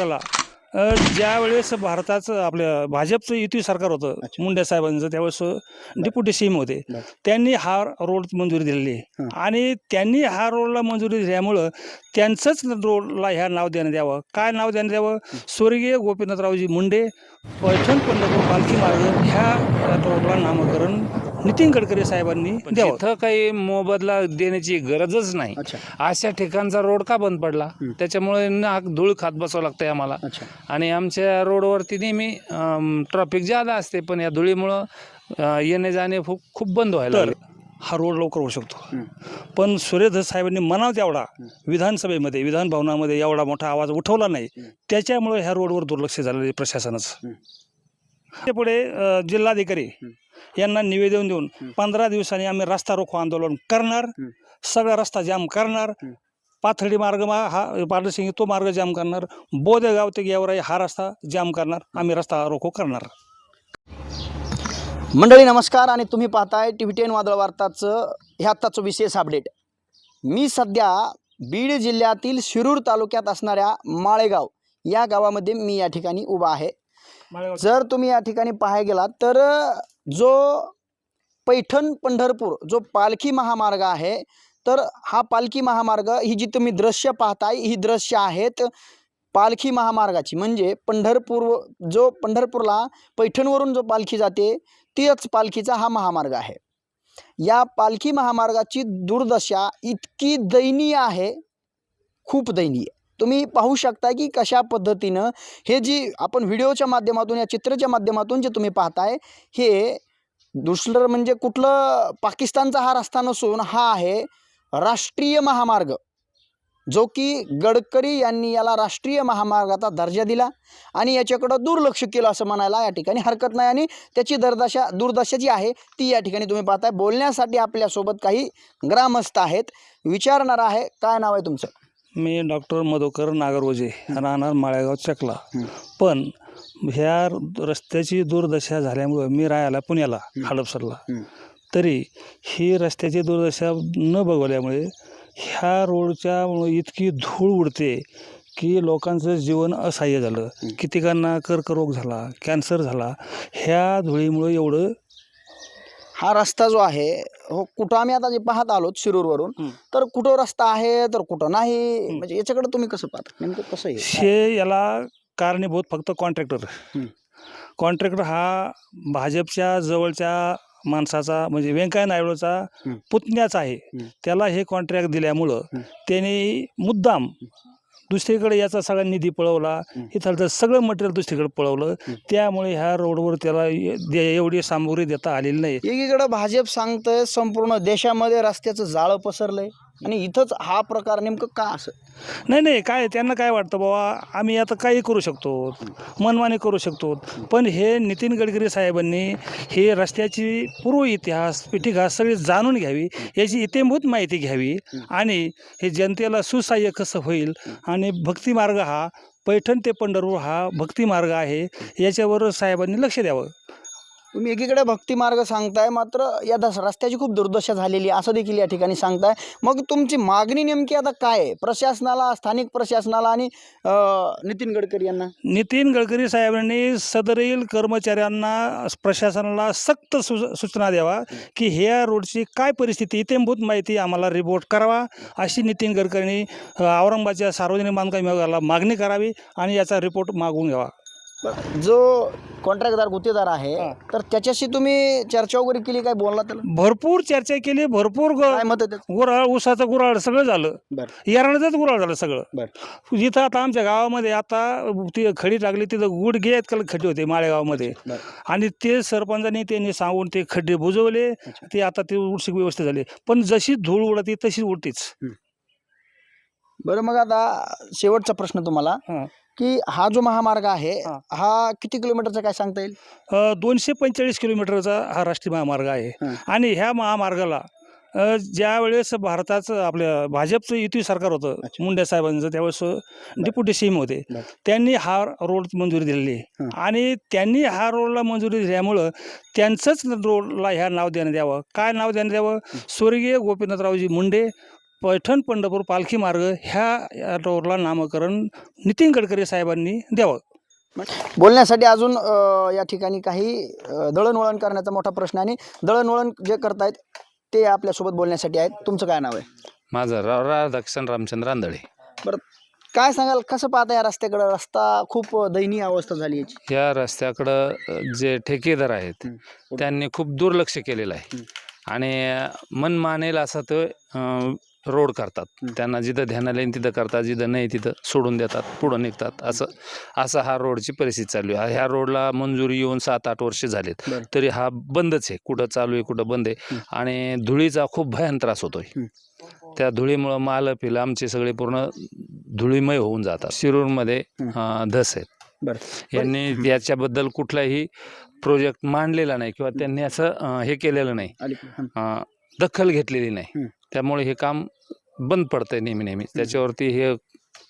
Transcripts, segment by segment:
आपल्याला. अ, ज्या वेळेस भारताचं आपल्या भाजपचं युती सरकार होतं. मुंडे साहेबांचं त्यावेळेस डेप्युटी सीएम होते. त्यांनी हा रोड मंजुरी दिलेली आहे. आणि त्यांनी हा रोडला मंजुरी दिल्यामुळं त्यांचंच रोडला ह्या नाव देण्यात यावं. काय नाव देण्यात यावं? स्वर्गीय गोपीनाथरावजी मुंडे पैठण पंढरपूर पालखी मार्ग ह्या रोडला नामकरण नितीन गडकरी साहेबांनी द्यावं तिथं काही मोबदला देण्याची गरजच नाही अच्छा अशा ठिकाणचा रोड का बंद पडला. त्याच्यामुळे नाक धूळ खात बसावं लागतंय आम्हाला अच्छा आणि आमच्या रोडवरती नेहमी ट्रॅफिक जादा असते पण या धुळीमुळं अं, येणे जाणे खूप खूप बंद व्हायला तर लागले. हा रोड लवकर होऊ शकतो. पण सूर्यधर साहेबांनी म्हणाव तेवढा विधानसभेमध्ये विधान भवनामध्ये एवढा मोठा आवाज उठवला नाही. त्याच्यामुळे ह्या रोडवर दुर्लक्ष झालेलं आहे प्रशासनाचं. ते पुढे अ, जिल्हाधिकारी. यांना निवेदन देऊन. पंधरा दिवसांनी आम्ही रस्ता रोको आंदोलन करणार. सगळा रस्ता जाम करणार. पाथर्डी मार्ग मा हा पारडसिंगी तो मार्ग जाम करणार बोधेगाव ते गेवराई हा रस्ता जाम करणार आम्ही रस्ता रोको करणार मंडळी नमस्कार आणि तुम्ही पाहताय टी व्ही टेन वादळ वार्ताचं हे आत्ताचं विशेष अपडेट मी सध्या बीड जिल्ह्यातील शिरूर तालुक्यात असणाऱ्या माळेगाव या गावामध्ये मी या ठिकाणी उभा आहे जर तुम्ही या ठिकाणी पाहायला गेलात तर जो पैठण पंढरपूर जो पालखी महामार्ग आहे तर हा पालखी महामार्ग ही जी तुम्ही दृश्य पाहताय ही दृश्य आहेत पालखी महामार्गाची. म्हणजे पंढरपूर जो पंढरपूरला पैठणवरून जो पालखी जाते तीच पालखीचा हा महामार्ग आहे. या पालखी महामार्गाची दुर्दशा इतकी दयनीय आहे खूप दयनीय. तुम्ही पाहू शकता की कशा पद्धतीनं हे जी आपण व्हिडिओच्या माध्यमातून या चित्राच्या माध्यमातून जे तुम्ही पाहताय हे दुसरं म्हणजे कुठलं पाकिस्तानचा हा रस्ता नसून हा आहे राष्ट्रीय महामार्ग. जो की गडकरी यांनी याला राष्ट्रीय महामार्गाचा दर्जा दिला आणि याच्याकडं दुर्लक्ष केलं असं म्हणायला या ठिकाणी हरकत नाही आणि त्याची दरदशा दुर्दशा जी आहे ती या ठिकाणी तुम्ही पाहताय. बोलण्यासाठी आपल्यासोबत काही ग्रामस्थ आहेत. विचारणार आहे काय नाव आहे तुमचं? मी डॉक्टर मधुकर नागरवजे राहणार माळेगाव चकला. पण ह्या रस्त्याची दुर्दशा झाल्यामुळं मी राहायला पुण्याला. हडपसरला. तरी ही रस्त्याची दुर्दशा न बघवल्यामुळे ह्या रोडच्या इतकी धूळ उडते की लोकांचं जीवन असह्य झालं. कितीकांना कर्करोग झाला कॅन्सर झाला ह्या धुळीमुळं एवढं हा रस्ता जो आहे हो कुठं आम्ही आता जे पाहत आलो शिरूरवरून. तर कुठं रस्ता आहे तर कुठं नाही. म्हणजे याच्याकडे तुम्ही कसं पाहता नेमकं कसं आहे हे याला कारणीभूत फक्त कॉन्ट्रॅक्टर. कॉन्ट्रॅक्टर हा भाजपच्या जवळच्या माणसाचा म्हणजे व्यंकय्या नायडूचा. पुतण्याचा आहे. त्याला हे कॉन्ट्रॅक्ट दिल्यामुळं. त्याने मुद्दाम दुसरीकडे याचा सगळा निधी पळवला हं. इथलं सगळं मटेरियल दुसरीकडे पळवलं. त्यामुळे ह्या रोडवर त्याला एवढी सामग्री देता आलेली नाही एकीकडे भाजप सांगतंय संपूर्ण देशामध्ये रस्त्याचं जाळं पसरलंय आणि इथंच हा प्रकार नेमकं का असं? नाही नाही काय त्यांना काय वाटतं बाबा? आम्ही आता काही करू शकतो मनमानी करू शकतो. पण हे नितीन गडकरी साहेबांनी हे रस्त्याची पूर्व इतिहास इतिहास सगळी जाणून घ्यावी याची इत्यंभूत माहिती घ्यावी आणि हे जनतेला सुसहाय्य कसं होईल आणि भक्तिमार्ग हा पैठण ते पंढरपूर हा भक्तिमार्ग आहे याच्यावर साहेबांनी लक्ष द्यावं. तुम्ही एकीकडे भक्ती मार्ग सांगताय मात्र या दस रस्त्याची खूप दुर्दशा झालेली आहे. असं देखील या ठिकाणी सांगताय. मग तुमची मागणी नेमकी आता काय आहे? प्रशासनाला स्थानिक प्रशासनाला आणि नितीन गडकरी यांना? नितीन गडकरी साहेबांनी सदरील कर्मचाऱ्यांना प्रशासनाला सक्त सु सूचना द्यावा की ह्या रोडची काय परिस्थिती इत्यंभूत माहिती आम्हाला रिपोर्ट करावा. अशी नितीन गडकरींनी औरंगाबादच्या सार्वजनिक बांधकाम विभागाला मागणी करावी आणि याचा रिपोर्ट मागून घ्यावा. जो कॉन्ट्रॅक्टदार गुत्तेदार आहे. तर त्याच्याशी तुम्ही चर्चा वगैरे केली काय? बोलला त्याला? भरपूर चर्चा केली भरपूर काय ग- मत आहे त्याचं? गुराळ ऊसाचं गुराळ सगळं झालं. बरं. गुराळ झालं सगळं. बरं. जिथं आता आमच्या गावामध्ये आता ती खडी टाकली तिथं गुडघे आहेत का खड्डे होते माळेगावमध्ये. बरं. आणि ते सरपंचांनी त्यांनी सांगून ते खड्डे बुजवले. ते आता ते उडशी व्यवस्थित झाले. पण जशी धूळ उडती तशी उडतीच. बरं मग आता शेवटचा प्रश्न तुम्हाला हां. की हा जो महामार्ग आहे हां. हा किती किलोमीटरचा काय सांगता येईल अ, दोनशे पंचेचाळीस किलोमीटरचा हा राष्ट्रीय महामार्ग आहे हं. आणि ह्या महामार्गाला अ, ज्या वेळेस भारताचं आपल्या भाजपचं युती सरकार होतं अच्छा. मुंडे साहेबांचं त्यावेळेस डेप्युटी सीएम होते बरं. त्यांनी हा रोड मंजुरी दिलेली आहे हं. आणि त्यांनी हा रोडला मंजुरी दिल्यामुळं त्यांचंच रोडला ह्या नाव देण्यात यावं काय नाव देण्यात यावं स्वर्गीय गोपीनाथरावजी मुंडे पैठण पंढरपूर पालखी मार्ग ह्या या रोडला नामकरण नितीन गडकरी साहेबांनी द्यावं. बोलण्यासाठी अजून या ठिकाणी काही दळणवळण करण्याचा मोठा प्रश्न आणि दळणवळण जे करतायत ते आपल्यासोबत बोलण्यासाठी आहेत. तुमचं काय नाव आहे? माझं रा राधाकिशन रामचंद्र आंधळे. बरं काय सांगाल? कसं पाहता या रस्त्याकडं? रस्ता खूप दयनीय अवस्था झाली याची. या रस्त्याकडं जे ठेकेदार आहेत. त्यांनी खूप दुर्लक्ष केलेलं आहे. आणि मन मानेल असा तो रोड करतात. त्यांना जिथं ध्यानाला येईल तिथं करतात. जिथं नाही तिथं सोडून देतात पुढं निघतात. असं असं हा रोडची परिस्थिती चालू आहे. ह्या रोडला मंजुरी येऊन सात आठ वर्ष झालेत. तरी हा बंदच आहे. कुठं चालू आहे कुठं बंद आहे. आणि धुळीचा खूप भयान त्रास होतोय. त्या धुळीमुळं माल पिलं आमचे सगळे पूर्ण धुळीमय होऊन जातात. शिरूरमध्ये धस आहेत. बरं. यांनी याच्याबद्दल कुठलाही प्रोजेक्ट मांडलेला नाही किंवा त्यांनी असं हे केलेलं नाही. दखल घेतलेली नाही. त्यामुळे हे काम बंद पडतंय नेहमी नेहमी. त्याच्यावरती हे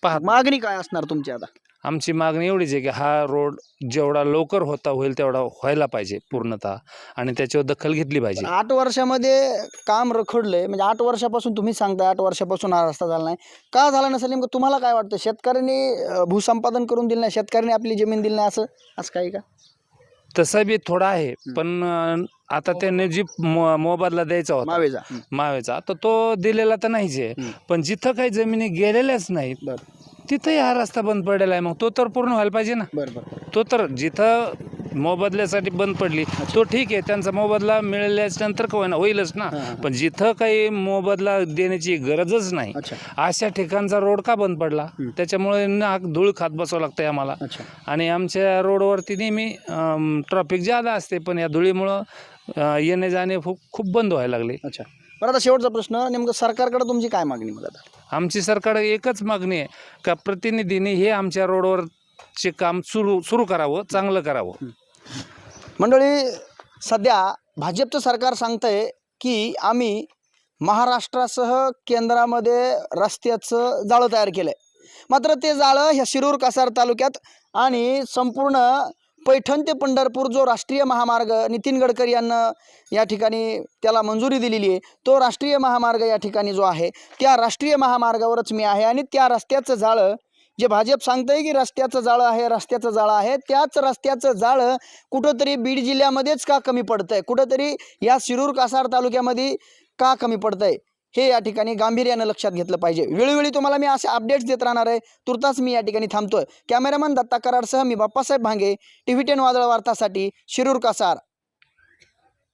पाहत मागणी काय असणार तुमची आता? आमची मागणी एवढीच आहे की हा रोड जेवढा लवकर होता होईल तेवढा व्हायला पाहिजे पूर्णतः आणि त्याच्यावर दखल घेतली पाहिजे. आठ वर्षामध्ये काम रखडलंय. म्हणजे आठ वर्षापासून तुम्ही सांगता आठ वर्षापासून हा रस्ता झाला नाही. का झाला नसेल नेमकं? तुम्हाला काय वाटतं? शेतकऱ्यांनी भूसंपादन करून दिलं नाही? शेतकऱ्यांनी आपली जमीन दिली नाही असं? असं काही का? तसं बी थोडं आहे पण अं, आता त्यांनी जी मो मोबदला द्यायचा होता मावेजा मावेचा तर तो दिलेला तर नाहीच आहे हं. पण जिथं काही जमिनी गेलेल्याच नाहीत बरं. तिथंही हा रस्ता बंद पडलेला आहे मग तो तर पूर्ण व्हायला पाहिजे ना. बरं बरं. तो तर जिथं मोबदल्यासाठी बंद पडली. तो ठीक आहे त्यांचा मोबदला मिळाल्याच नंतर का होईना होईलच ना. पण जिथं काही मोबदला देण्याची गरजच नाही अशा ठिकाणचा रोड का बंद पडला. त्याच्यामुळे नाक धूळ खात बसावं लागतंय आम्हाला. आणि आमच्या रोडवरती नेहमी ट्रॅफिक जादा असते पण या धुळीमुळं येणे जाणे खूप खूप बंद व्हायला लागले. अच्छा. बरं आता शेवटचा प्रश्न नेमकं सरकारकडे तुमची काय मागणी मग आता? आमची सरकार एकच मागणी आहे का प्रतिनिधीने हे आमच्या चे काम सुरू सुरू करावं चांगलं करावं. मंडळी सध्या भाजपचं सरकार सांगतंय की आम्ही महाराष्ट्रासह केंद्रामध्ये रस्त्याचं जाळं तयार केलं आहे मात्र ते जाळं ह्या शिरूर कासार तालुक्यात आणि संपूर्ण पैठण ते पंढरपूर जो राष्ट्रीय महामार्ग नितीन गडकरी यांना या ठिकाणी त्याला मंजुरी दिलेली आहे तो राष्ट्रीय महामार्ग या ठिकाणी जो आहे त्या राष्ट्रीय महामार्गावरच मी आहे आणि त्या रस्त्याचं जाळं जे भाजप सांगतंय की रस्त्याचं जाळं आहे रस्त्याचं जाळं आहे त्याच रस्त्याचं जाळं कुठंतरी बीड जिल्ह्यामध्येच का कमी पडतंय? कुठंतरी या शिरूर कासार तालुक्यामध्ये का कमी पडतंय? हे या ठिकाणी गांभीर्यानं लक्षात घेतलं पाहिजे. वेळोवेळी तुम्हाला मी असे अपडेट्स देत राहणार आहे. तुर्तास मी या ठिकाणी थांबतोय. कॅमेरामन दत्ता कराडसह मी Bappasaheb Bhange T V ten Vadal वार्तासाठी Shirur Kasar.